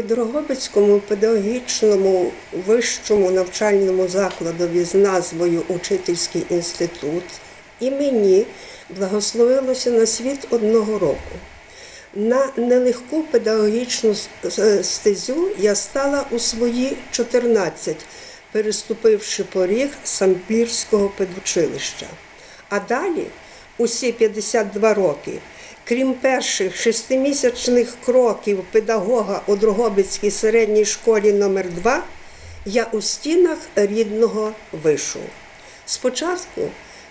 і Дрогобицькому педагогічному вищому навчальному закладові з назвою Учительський інститут і мені благословилося на світ одного року. На нелегку педагогічну стезю я стала у свої 14, переступивши поріг Самбірського педучилища. А далі, усі 52 роки, крім перших шестимісячних кроків педагога у Дрогобицькій середній школі номер 2 я у стінах рідного вишу. Спочатку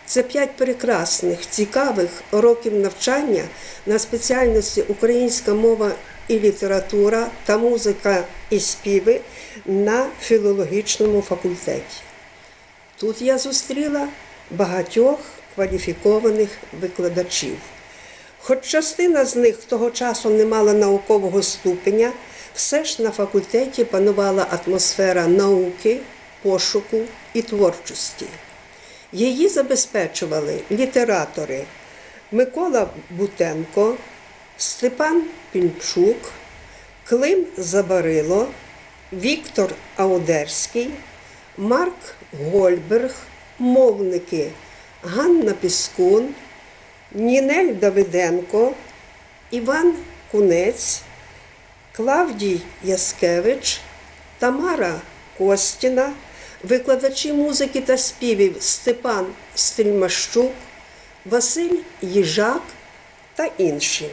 це п'ять прекрасних, цікавих років навчання на спеціальності українська мова і література та музика і співи на філологічному факультеті. Тут я зустріла багатьох кваліфікованих викладачів. Хоч частина з них того часу не мала наукового ступеня, все ж на факультеті панувала атмосфера науки, пошуку і творчості. Її забезпечували літератори Микола Бутенко, Степан Пінчук, Клим Забарило, Віктор Аудерський, Марк Гольберг, мовники Ганна Піскун, Нінель Давиденко, Іван Кунець, Клавдій Яскевич, Тамара Костіна, викладачі музики та співів Степан Стрільмащук, Василь Їжак та інші.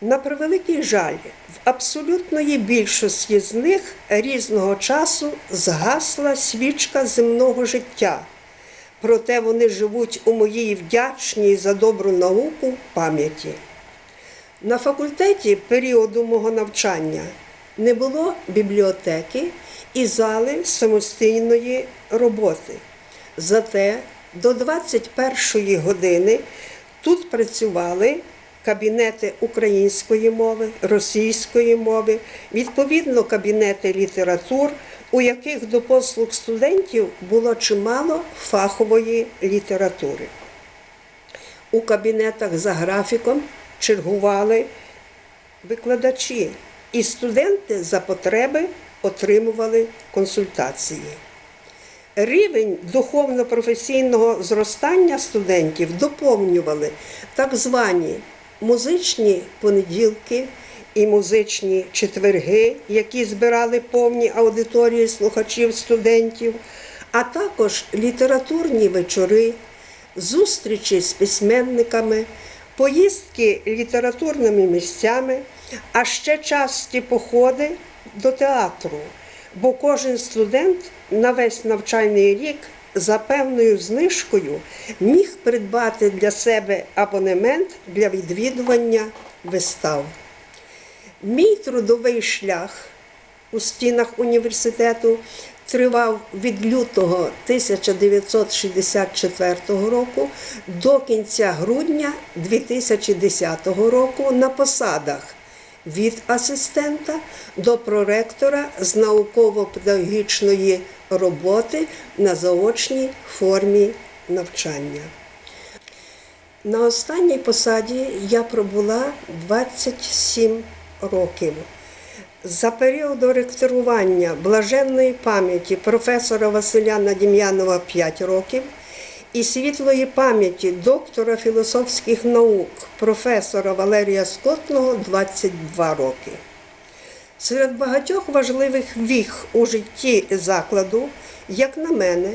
На превеликий жаль, в абсолютної більшості з них різного часу згасла свічка земного життя. Проте вони живуть у моїй вдячній за добру науку пам'яті. На факультеті періоду мого навчання не було бібліотеки і зали самостійної роботи. Зате до 21-ї години тут працювали кабінети української мови, російської мови, відповідно кабінети літератур, у яких до послуг студентів було чимало фахової літератури. У кабінетах за графіком чергували викладачі, і студенти за потреби отримували консультації. Рівень духовно-професійного зростання студентів доповнювали так звані музичні понеділки і музичні четверги, які збирали повні аудиторії слухачів студентів, а також літературні вечори, зустрічі з письменниками, поїздки літературними місцями, а ще часті походи до театру, бо кожен студент на весь навчальний рік за певною знижкою міг придбати для себе абонемент для відвідування вистав. Мій трудовий шлях у стінах університету тривав від лютого 1964 року до кінця грудня 2010 року на посадах від асистента до проректора з науково-педагогічної роботи на заочній формі навчання. На останній посаді я пробула 27 років. За періоду ректорування блаженної пам'яті професора Василя Надім'янова 5 років і світлої пам'яті доктора філософських наук професора Валерія Скотного 22 роки. Серед багатьох важливих віх у житті закладу, як на мене,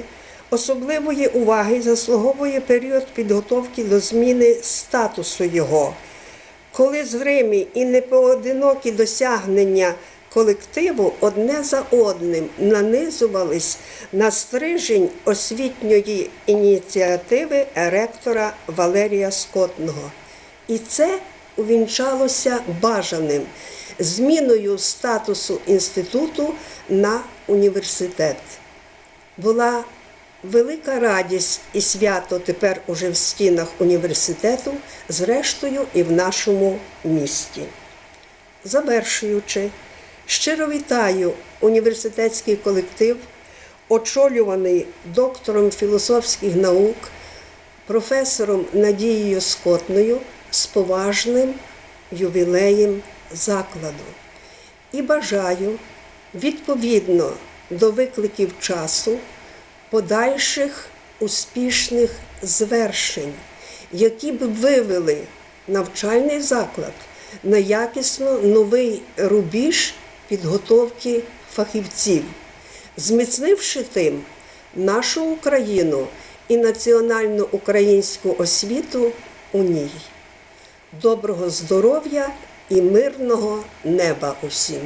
особливої уваги заслуговує період підготовки до зміни статусу його, коли зримі і непоодинокі досягнення колективу одне за одним нанизувались на стрижень освітньої ініціативи ректора Валерія Скотного. І це увінчалося бажаним зміною статусу інституту на університет. Була велика радість і свято тепер уже в стінах університету, зрештою і в нашому місті. Завершуючи, щиро вітаю університетський колектив, очолюваний доктором філософських наук, професором Надією Скотною з поважним ювілеєм закладу. і бажаю відповідно до викликів часу подальших успішних звершень, які б вивели навчальний заклад на якісно новий рубіж підготовки фахівців, зміцнивши тим нашу Україну і національну українську освіту у ній. Доброго здоров'я і мирного неба усім!